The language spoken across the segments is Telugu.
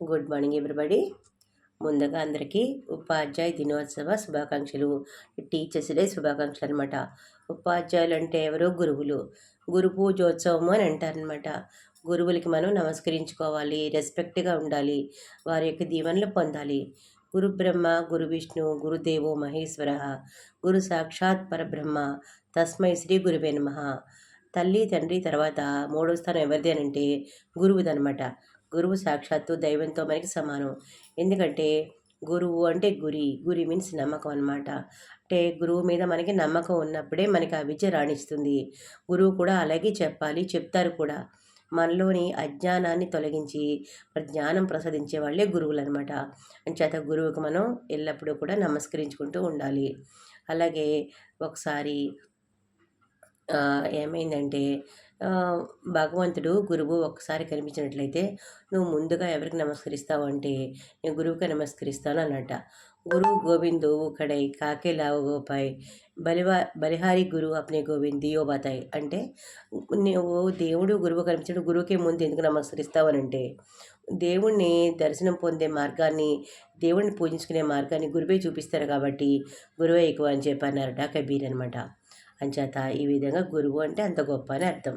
Good morning everybody. ముందుగా అందరికీ ఉపాధ్యాయ దినోత్సవ శుభాకాంక్షలు. టీచర్స్ డే శుభాకాంక్షలు అనమాట ఉపాధ్యాయులు అంటే ఎవరు? గురువులు. గురు పూజోత్సవం అని అంటారనమాట గురువులకి మనం నమస్కరించుకోవాలి రెస్పెక్ట్గా ఉండాలి వారి యొక్క దీవెనలు పొందాలి. గురు బ్రహ్మ గురు విష్ణు గురుదేవో మహేశ్వర గురు సాక్షాత్ పరబ్రహ్మ తస్మై శ్రీ గురువే నమ. తల్లి తండ్రి తర్వాత మూడో స్థానం ఎవరిది అని అంటే గురువుదనమాట గురువు సాక్షాత్తు దైవంతో మనకి సమానం. ఎందుకంటే గురువు అంటే గురి. గురి మీన్స్ నమ్మకం అనమాట అంటే గురువు మీద మనకి నమ్మకం ఉన్నప్పుడే మనకి ఆ విద్య రాణిస్తుంది. గురువు కూడా అలాగే చెప్పాలి చెప్తారు కూడా. మనలోని అజ్ఞానాన్ని తొలగించి జ్ఞానం ప్రసాదించే వాళ్ళే గురువులు అనమాట అంచేత గురువుకు మనం ఎల్లప్పుడూ కూడా నమస్కరించుకుంటూ ఉండాలి. అలాగే ఒకసారి ఏమైందంటే భగవంతుడు గురువు ఒక్కసారి కనిపించినట్లయితే నువ్వు ముందుగా ఎవరికి నమస్కరిస్తావు అంటే నేను గురువుకి నమస్కరిస్తాను అన్నట గురువు గోవిందు కడై కాకే లావు గోపాయ్ బలివా బలిహారి గురువు అప్నే గోవింద్ దియో బాతాయ్ అంటే నువ్వు దేవుడు గురువు కనిపించడు గురువుకే ముందు ఎందుకు నమస్కరిస్తావు అని అంటే దేవుణ్ణి దర్శనం పొందే మార్గాన్ని దేవుణ్ణి పూజించుకునే మార్గాన్ని గురువే చూపిస్తారు కాబట్టి గురువే ఎక్కువ అని చెప్పన్నారట కబీర్ అనమాట అంచేత ఈ విధంగా గురువు అంటే అంత గొప్ప అని అర్థం.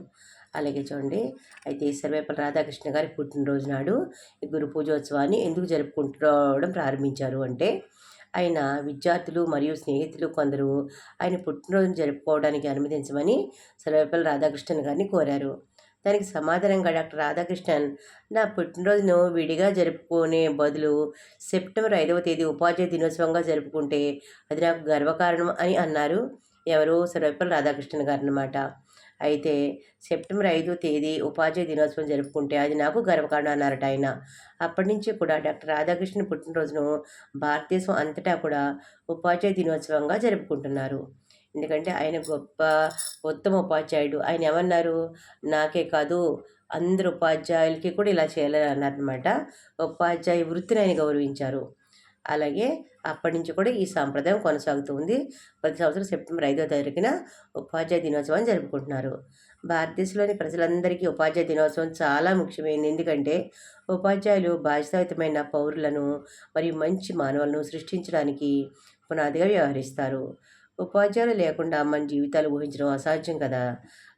అలాగే చూడండి అయితే సర్వేపల్లి రాధాకృష్ణ గారి పుట్టినరోజు నాడు ఈ గురు పూజోత్సవాన్ని ఎందుకు జరుపుకుంటడం ప్రారంభించారు అంటే ఆయన విద్యార్థులు మరియు స్నేహితులు కొందరు ఆయన పుట్టినరోజును జరుపుకోవడానికి అనుమతించమని సర్వేపల్లి రాధాకృష్ణన్ గారిని కోరారు. దానికి సమాధానంగా డాక్టర్ రాధాకృష్ణన్ నా పుట్టినరోజును విడిగా జరుపుకునే బదులు సెప్టెంబర్ ఐదవ తేదీ ఉపాధ్యాయ దినోత్సవంగా జరుపుకుంటే అది నాకు గర్వకారణం అని అన్నారు. ఎవరు? సర్వేపల్లి రాధాకృష్ణన్ గారు అనమాట అయితే సెప్టెంబర్ ఐదో తేదీ ఉపాధ్యాయ దినోత్సవం జరుపుకుంటే అది నాకు గర్వకారణం అన్నారట ఆయన. అప్పటి నుంచి కూడా డాక్టర్ రాధాకృష్ణ పుట్టినరోజును భారతదేశం అంతటా కూడా ఉపాధ్యాయ దినోత్సవంగా జరుపుకుంటున్నారు. ఎందుకంటే ఆయన గొప్ప ఉత్తమ ఉపాధ్యాయుడు. ఆయన ఏమన్నారు? నాకే కాదు అందరు ఉపాధ్యాయులకి కూడా ఇలా చేయాలని అన్నారనమాట ఉపాధ్యాయ వృత్తిని ఆయన గౌరవించారు. అలాగే అప్పటి నుంచి కూడా ఈ సాంప్రదాయం కొనసాగుతుంది ప్రతి సంవత్సరం సెప్టెంబర్ ఐదో తారీఖున ఉపాధ్యాయ దినోత్సవాన్ని జరుపుకుంటున్నారు. భారతదేశంలోని ప్రజలందరికీ ఉపాధ్యాయ దినోత్సవం చాలా ముఖ్యమైనది. ఎందుకంటే ఉపాధ్యాయులు బాధ్యతాయుతమైన పౌరులను మరియు మంచి మానవులను సృష్టించడానికి పునాదిగా వ్యవహరిస్తారు. ఉపాధ్యాయులు లేకుండా మన జీవితాలు ఊహించడం అసాధ్యం కదా.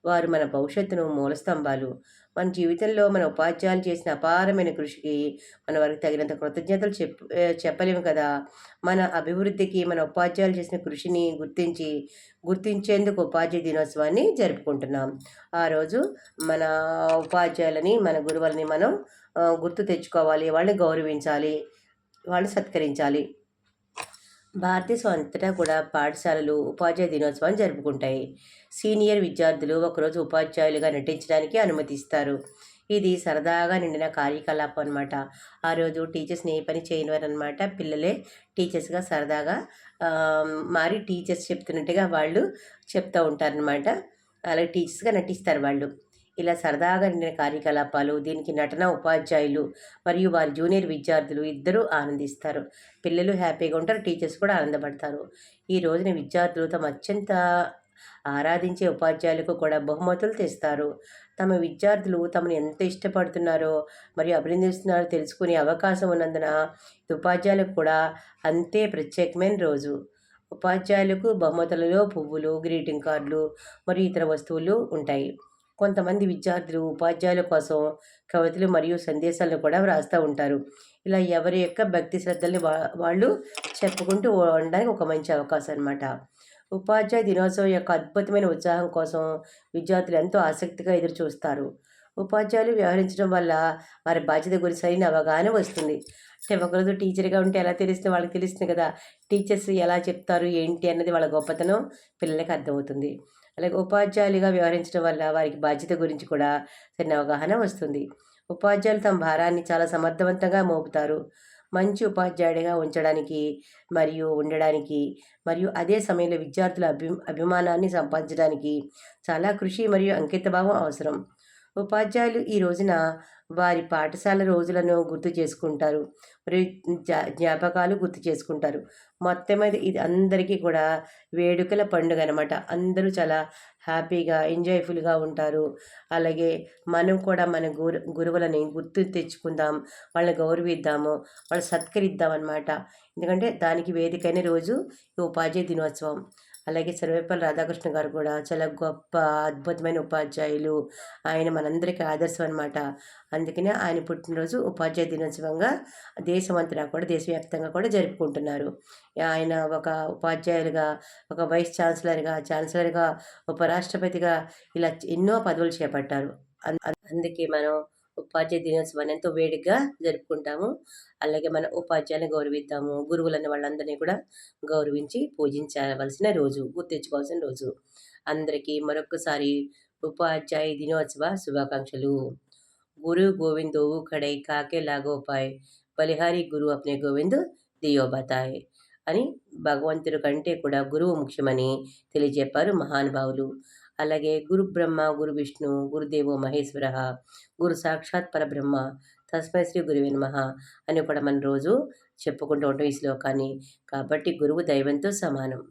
వారు మన భవిష్యత్తును మూలస్తంభాలు. మన జీవితంలో మన ఉపాధ్యాయులు చేసిన అపారమైన కృషికి మన వారికి తగినంత కృతజ్ఞతలు చెప్ చెప్పలేము కదా? మన అభివృద్ధికి మన ఉపాధ్యాయులు చేసిన కృషిని గుర్తించి గుర్తించేందుకు ఉపాధ్యాయ దినోత్సవాన్ని జరుపుకుంటున్నాం. ఆ రోజు మన ఉపాధ్యాయులని మన గురువులని మనం గుర్తు తెచ్చుకోవాలి వాళ్ళని గౌరవించాలి వాళ్ళని సత్కరించాలి. భారతదేశం అంతటా కూడా పాఠశాలలు ఉపాధ్యాయ దినోత్సవాన్ని జరుపుకుంటాయి. సీనియర్ విద్యార్థులు ఒకరోజు ఉపాధ్యాయులుగా నటించడానికి అనుమతిస్తారు. ఇది సరదాగా నిండిన కార్యకలాపం అనమాట ఆ రోజు టీచర్స్ని ఏ పని చేయనివారనమాట పిల్లలే టీచర్స్గా సరదాగా మారి టీచర్స్ చెప్తున్నట్టుగా వాళ్ళు చెప్తూ ఉంటారనమాట అలాగే టీచర్స్గా నటిస్తారు వాళ్ళు. ఇలా సరదాగా నిండిన కార్యకలాపాలు దీనికి నటన ఉపాధ్యాయులు మరియు వారి జూనియర్ విద్యార్థులు ఇద్దరూ ఆనందిస్తారు. పిల్లలు హ్యాపీగా ఉంటారు టీచర్స్ కూడా ఆనందపడతారు. ఈ రోజున విద్యార్థులు తమ అత్యంత ఆరాధించే ఉపాధ్యాయులకు కూడా బహుమతులు తెస్తారు. తమ విద్యార్థులు తమను ఎంత ఇష్టపడుతున్నారో మరియు అభినందిస్తున్నారో తెలుసుకునే అవకాశం ఉన్నందున ఉపాధ్యాయులకు కూడా అంతే ప్రత్యేకమైన రోజు. ఉపాధ్యాయులకు బహుమతులలో పువ్వులు గ్రీటింగ్ కార్డులు మరియు ఇతర వస్తువులు ఉంటాయి. కొంతమంది విద్యార్థులు ఉపాధ్యాయుల కోసం కవితలు మరియు సందేశాలను కూడా వ్రాస్తూ ఉంటారు. ఇలా ఎవరి యొక్క భక్తి శ్రద్ధల్ని వా వాళ్ళు చెప్పుకుంటూ ఉండడానికి ఒక మంచి అవకాశం అనమాట ఉపాధ్యాయ దినోత్సవం యొక్క అద్భుతమైన ఉత్సాహం కోసం విద్యార్థులు ఎంతో ఆసక్తిగా ఎదురు చూస్తారు ఉపాధ్యాయులు వ్యవహరించడం వల్ల వారి బాధ్యత గురించి సరైన అవగాహన వస్తుంది. అంటే ఒకరోజు టీచర్గా ఉంటే ఎలా తెలుస్తుంది? వాళ్ళకి తెలుస్తుంది కదా. టీచర్స్ ఎలా చెప్తారు? ఏంటి అన్నది వాళ్ళ గొప్పతనం పిల్లలకి అర్థమవుతుంది. అలాగే ఉపాధ్యాయులుగా వ్యవహరించడం వల్ల వారికి బాధ్యత గురించి కూడా సరైన అవగాహన వస్తుంది. ఉపాధ్యాయులు తమ భారాన్ని చాలా సమర్థవంతంగా మోపుతారు. మంచి ఉపాధ్యాయుడిగా ఉంచడానికి మరియు ఉండడానికి మరియు అదే సమయంలో విద్యార్థుల అభి అభిమానాన్ని సంపాదించడానికి చాలా కృషి మరియు అంకితభావం అవసరం. ఉపాధ్యాయులు ఈ రోజున వారి పాఠశాల రోజులను గుర్తు చేసుకుంటారు. మరియు జ్ఞాపకాలు గుర్తు చేసుకుంటారు. మొత్తం మీద ఇది అందరికీ కూడా వేడుకల పండుగ అనమాట అందరూ చాలా హ్యాపీగా ఎంజాయ్ఫుల్గా ఉంటారు. అలాగే మనం కూడా మన గురు గురువులని గుర్తు తెచ్చుకుందాం వాళ్ళని గౌరవిద్దాము వాళ్ళు సత్కరిద్దాం అనమాట ఎందుకంటే దానికి వేదికైన రోజు ఈ ఉపాధ్యాయ దినోత్సవం. అలాగే సర్వేపల్లి రాధాకృష్ణ గారు కూడా చాలా గొప్ప అద్భుతమైన ఉపాధ్యాయులు. ఆయన మనందరికీ ఆదర్శం అనమాట అందుకనే ఆయన పుట్టినరోజు ఉపాధ్యాయ దినోత్సవంగా దేశమంతటా కూడా దేశవ్యాప్తంగా కూడా జరుపుకుంటున్నారు. ఆయన ఒక ఉపాధ్యాయులుగా ఒక వైస్ ఛాన్సలర్గా ఛాన్సలర్గా ఉపరాష్ట్రపతిగా ఇలా ఎన్నో పదవులు చేపట్టారు. అన్- అందుకే మనం ఉపాధ్యాయ దినోత్సవాన్ని ఎంతో వేడిగా జరుపుకుంటాము. అలాగే మన ఉపాధ్యాయులను గౌరవిద్దాము. గురువులన్న వాళ్ళందరినీ కూడా గౌరవించి పూజించవలసిన రోజు గుర్తించుకోవాల్సిన రోజు. అందరికీ మరొకసారి ఉపాధ్యాయ దినోత్సవ శుభాకాంక్షలు. గురు గోవిందో ఖడై కాకే లాగోపాయ్ బలిహారి గురు అప్నే గోవింద్ దియోబతాయ్ అని భగవంతుడి కంటే కూడా గురువు ముఖ్యమని తెలియజెప్పారు మహానుభావులు. అలాగే గురు బ్రహ్మ గురు విష్ణు గురుదేవో మహేశ్వర గురు సాక్షాత్ పరబ్రహ్మ తస్మై శ్రీ గురువే నమ అని కూడా మనం రోజు చెప్పుకుంటూ ఉంటాం ఈ శ్లోకాన్ని. కాబట్టి గురువు దైవంతో సమానం.